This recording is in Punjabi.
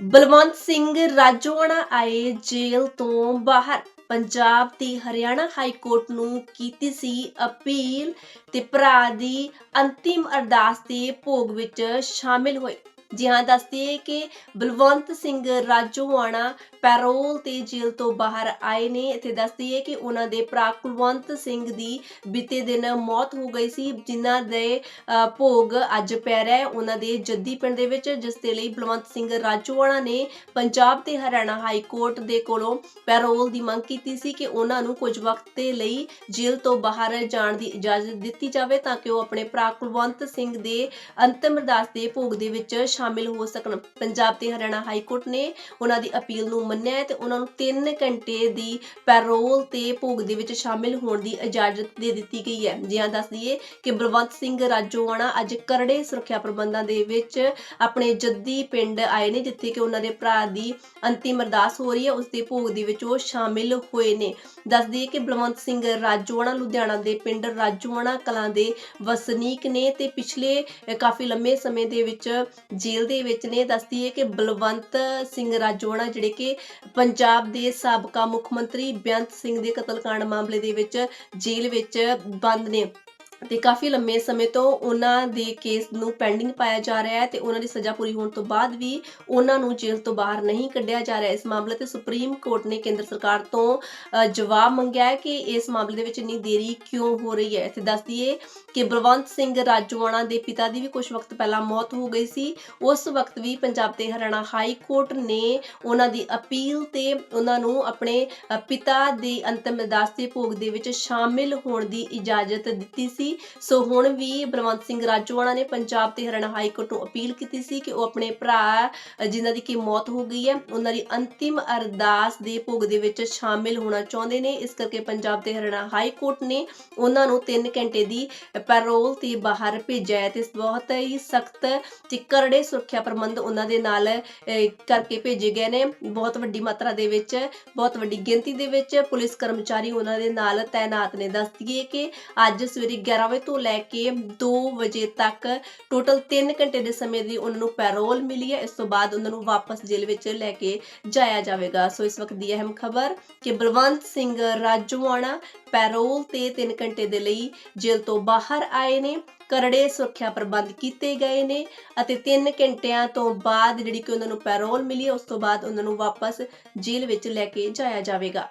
ਬਲਵੰਤ ਸਿੰਘ ਰਾਜੋਆਣਾ ਆਏ ਜੇਲ੍ਹ ਤੋਂ ਬਾਹਰ। ਪੰਜਾਬ ਤੇ ਹਰਿਆਣਾ ਹਾਈ ਕੋਰਟ ਨੂੰ ਕੀਤੀ ਸੀ ਅਪੀਲ ਤੇ ਭਰਾ ਦੀ ਅੰਤਿਮ ਅਰਦਾਸ ਦੇ ਭੋਗ ਵਿੱਚ ਸ਼ਾਮਿਲ ਹੋਏ। ਜੀ ਹਾਂ ਦੱਸਦੀਏ ਕਿ ਬਲਵੰਤ ਸਿੰਘ ਰਾਜੋਆਣਾ ਪੈਰੋਲ ਤੇ ਜੇਲ੍ਹ ਤੋਂ ਬਾਹਰ ਆਏ ਨੇ। ਇੱਥੇ ਦੱਸਦੀਏ ਕਿ ਉਹਨਾਂ ਦੇ ਭਰਾ ਕੁਲਵੰਤ ਸਿੰਘ ਦੀ ਬੀਤੇ ਦਿਨ ਮੌਤ ਹੋ ਗਈ ਸੀ, ਜਿਨ੍ਹਾਂ ਦੇ ਭੋਗ ਅੱਜ ਪੈ ਰਿਹਾ ਹੈ ਉਹਨਾਂ ਦੇ ਜੱਦੀ ਪਿੰਡ ਦੇ ਵਿੱਚ, ਜਿਸ ਦੇ ਲਈ ਬਲਵੰਤ ਸਿੰਘ ਰਾਜੋਆਣਾ ਨੇ ਪੰਜਾਬ ਤੇ ਹਰਿਆਣਾ ਹਾਈ ਕੋਰਟ ਦੇ ਕੋਲੋਂ ਪੈਰੋਲ ਦੀ ਮੰਗ ਕੀਤੀ ਸੀ ਕਿ ਉਹਨਾਂ ਨੂੰ ਕੁਝ ਵਕਤ ਦੇ ਲਈ ਜੇਲ੍ਹ ਤੋਂ ਬਾਹਰ ਜਾਣ ਦੀ ਇਜਾਜ਼ਤ ਦਿੱਤੀ ਜਾਵੇ, ਤਾਂ ਕਿ ਉਹ ਆਪਣੇ ਭਰਾ ਕੁਲਵੰਤ ਸਿੰਘ ਦੇ ਅੰਤਿਮ ਅਰਦਾਸ ਦੇ ਭੋਗ ਦੇ ਵਿੱਚ ਸ਼ਾਮਿਲ ਹੋ ਸਕਣ। ਪੰਜਾਬ ਤੇ ਹਰਿਆਣਾ ਹਾਈ ਕੋਰਟ ਨੇ ਉਹਨਾਂ ਦੀ ਅਪੀਲ ਨੂੰ ਮੰਨਿਆ ਤੇ ਉਹਨਾਂ ਨੂੰ 3 ਘੰਟੇ ਦੀ ਪੈਰੋਲ ਤੇ ਭੋਗ ਦੇ ਵਿੱਚ ਸ਼ਾਮਿਲ ਹੋਣ ਦੀ ਇਜਾਜ਼ਤ ਦੇ ਦਿੱਤੀ ਗਈ ਹੈ। ਜੀ ਦੱਸ ਦਈਏ ਕਿ ਬਲਵੰਤ ਸਿੰਘ ਰਾਜੋਆਣਾ ਅੱਜ ਕਰੜੇ ਸੁਰੱਖਿਆ ਪ੍ਰਬੰਧਾਂ ਦੇ ਵਿੱਚ ਆਪਣੇ ਜੱਦੀ ਪਿੰਡ ਆਏ ਨੇ, ਜਿੱਥੇ ਕਿ ਉਹਨਾਂ ਦੇ ਭਰਾ ਦੀ ਅੰਤਿਮ ਅਰਦਾਸ ਹੋ ਰਹੀ ਹੈ। ਉਸ ਦੇ ਭੋਗ ਦੇ ਵਿੱਚ ਉਹ ਸ਼ਾਮਿਲ ਹੋਏ ਨੇ। ਦੱਸ ਦਈਏ ਕਿ ਬਲਵੰਤ ਸਿੰਘ ਰਾਜੋਆਣਾ ਲੁਧਿਆਣਾ ਦੇ ਪਿੰਡ ਰਾਜੋਆਣਾ ਕਲਾਂ ਦੇ ਵਸਨੀਕ ਨੇ ਤੇ ਪਿਛਲੇ ਕਾਫੀ ਲੰਮੇ ਸਮੇਂ ਦੇ ਵਿੱਚ ਜੇਲ੍ਹ ਦੇ ਵਿੱਚ ਨੇ। ਦੱਸਦੀ ਹੈ ਕਿ ਬਲਵੰਤ ਸਿੰਘ ਰਾਜੋਣਾ, ਜਿਹੜੇ ਕਿ ਪੰਜਾਬ ਦੇ ਸਾਬਕਾ ਮੁੱਖ ਮੰਤਰੀ ਬੇਅੰਤ ਸਿੰਘ ਦੇ ਕਤਲकांड ਮਾਮਲੇ ਦੇ ਵਿੱਚ ਜੇਲ੍ਹ ਵਿੱਚ ਬੰਦ ਨੇ। ਤੇ ਕਾਫੀ ਲੰਮੇ ਸਮੇਂ ਤੋਂ ਉਹਨਾਂ ਦੇ ਕੇਸ ਨੂੰ ਪੈਂਡਿੰਗ ਪਾਇਆ ਜਾ ਰਿਹਾ ਹੈ ਤੇ ਉਹਨਾਂ ਦੀ ਸਜ਼ਾ ਪੂਰੀ ਹੋਣ ਤੋਂ ਬਾਅਦ ਵੀ ਉਹਨਾਂ ਨੂੰ ਜੇਲ੍ਹ ਤੋਂ ਬਾਹਰ ਨਹੀਂ ਕੱਢਿਆ ਜਾ ਰਿਹਾ। ਇਸ ਮਾਮਲੇ ਤੇ ਸੁਪਰੀਮ ਕੋਰਟ ਨੇ ਕੇਂਦਰ ਸਰਕਾਰ ਤੋਂ ਜਵਾਬ ਮੰਗਿਆ ਹੈ ਕਿ ਇਸ ਮਾਮਲੇ ਦੇ ਵਿੱਚ ਇੰਨੀ ਦੇਰੀ ਕਿਉਂ ਹੋ ਰਹੀ ਹੈ? ਇੱਥੇ ਦੱਸ ਦਈਏ ਕਿ ਬਲਵੰਤ ਸਿੰਘ ਰਾਜਵਾਣਾ ਦੇ ਪਿਤਾ ਦੀ ਵੀ ਕੁਝ ਵਕਤ ਪਹਿਲਾਂ ਮੌਤ ਹੋ ਗਈ ਸੀ। ਉਸ ਵਕਤ ਵੀ ਪੰਜਾਬ ਤੇ ਹਰਿਆਣਾ ਹਾਈ ਕੋਰਟ ਨੇ ਉਹਨਾਂ ਦੀ ਅਪੀਲ ਤੇ ਉਹਨਾਂ ਨੂੰ ਆਪਣੇ ਪਿਤਾ ਦੀ ਅੰਤਮ ਅਰਦਾਸ ਦੇ ਭੋਗ ਦੇ ਵਿੱਚ ਸ਼ਾਮਿਲ ਹੋਣ ਦੀ ਇਜਾਜ਼ਤ ਦਿੱਤੀ ਸੀ। ਸੋ। ਹੁਣ ਵੀ ਬਲਵੰਤ ਸਿੰਘ ਰਾਜੋਆਣਾ ਨੇ ਪੰਜਾਬ ਤੇ ਹਰਿਆਣਾ ਹਾਈ ਕੋਰਟ ਨੂੰ ਅਪੀਲ ਕੀਤੀ ਸੀ ਕਿ ਉਹ ਆਪਣੇ ਭਰਾ ਅ, ਜਿਨ੍ਹਾਂ ਦੀ ਕਿ ਮੌਤ ਹੋ ਗਈ ਹੈ ਉਹਨਾਂ ਦੀ ਅੰਤਿਮ ਅਰਦਾਸ ਦੇ ਭੋਗ ਦੇ ਵਿੱਚ ਸ਼ਾਮਿਲ ਹੋਣਾ ਚਾਹੁੰਦੇ ਨੇ। ਇਸ ਕਰਕੇ ਪੰਜਾਬ ਤੇ ਹਰਿਆਣਾ ਹਾਈ ਕੋਰਟ ਨੇ ਉਹਨਾਂ ਨੂੰ 3 ਘੰਟੇ ਦੀ ਪੈਰੋਲ ਤੇ ਬਾਹਰ ਭੇਜਿਆ ਹੈ ਤੇ ਬਹੁਤ ਹੀ ਸਖਤ ਤੇ ਕਰੜੇ ਸੁਰੱਖਿਆ ਪ੍ਰਬੰਧ ਉਹਨਾਂ ਦੇ ਨਾਲ ਕਰਕੇ ਭੇਜੇ ਗਏ ਨੇ। ਬਹੁਤ ਵੱਡੀ ਮਾਤਰਾ ਦੇ ਵਿੱਚ ਬਹੁਤ ਵੱਡੀ ਗਿਣਤੀ ਦੇ ਵਿੱਚ ਪੁਲਿਸ ਕਰਮਚਾਰੀ ਉਹਨਾਂ ਦੇ ਨਾਲ ਤਾਇਨਾਤ ਨੇ। ਦੱਸ ਦਈਏ ਕਿ ਅੱਜ ਸਵੇਰੇ 11 ਵਜੇ ਤੋਂ ਲੈ ਕੇ 2 ਵਜੇ ਤੱਕ ਟੋਟਲ 3 ਘੰਟੇ ਦੇ ਸਮੇਂ ਦੀ ਉਹਨਾਂ ਨੂੰ ਪੈਰੋਲ ਮਿਲੀ ਹੈ। ਇਸ ਤੋਂ ਬਾਅਦ ਉਹਨਾਂ ਨੂੰ ਵਾਪਸ ਜੇਲ੍ਹ ਵਿੱਚ ਲੈ ਕੇ ਜਾਇਆ ਜਾਵੇਗਾ। ਸੋ ਇਸ ਵਕਤ ਦੀ ਅਹਿਮ ਖਬਰ ਕਿ ਬਲਵੰਤ ਸਿੰਘ ਰਾਜੋਆਣਾ ਪੈਰੋਲ ਤੇ 3 ਘੰਟੇ ਦੇ ਲਈ ਜੇਲ੍ਹ ਤੋਂ ਬਾਹਰ ਆਏ ਨੇ। ਕਰੜੇ ਸੁਰੱਖਿਆ ਪ੍ਰਬੰਧ ਕੀਤੇ ਗਏ ਨੇ ਅਤੇ 3 ਘੰਟਿਆਂ ਤੋਂ ਬਾਅਦ ਜਿਹੜੀ ਕਿ ਉਹਨਾਂ ਨੂੰ ਪੈਰੋਲ ਮਿਲੀ ਉਸ ਤੋਂ ਬਾਅਦ ਉਹਨਾਂ ਨੂੰ ਵਾਪਸ ਜੇਲ੍ਹ ਵਿੱਚ ਲੈ ਕੇ ਜਾਇਆ ਜਾਵੇਗਾ।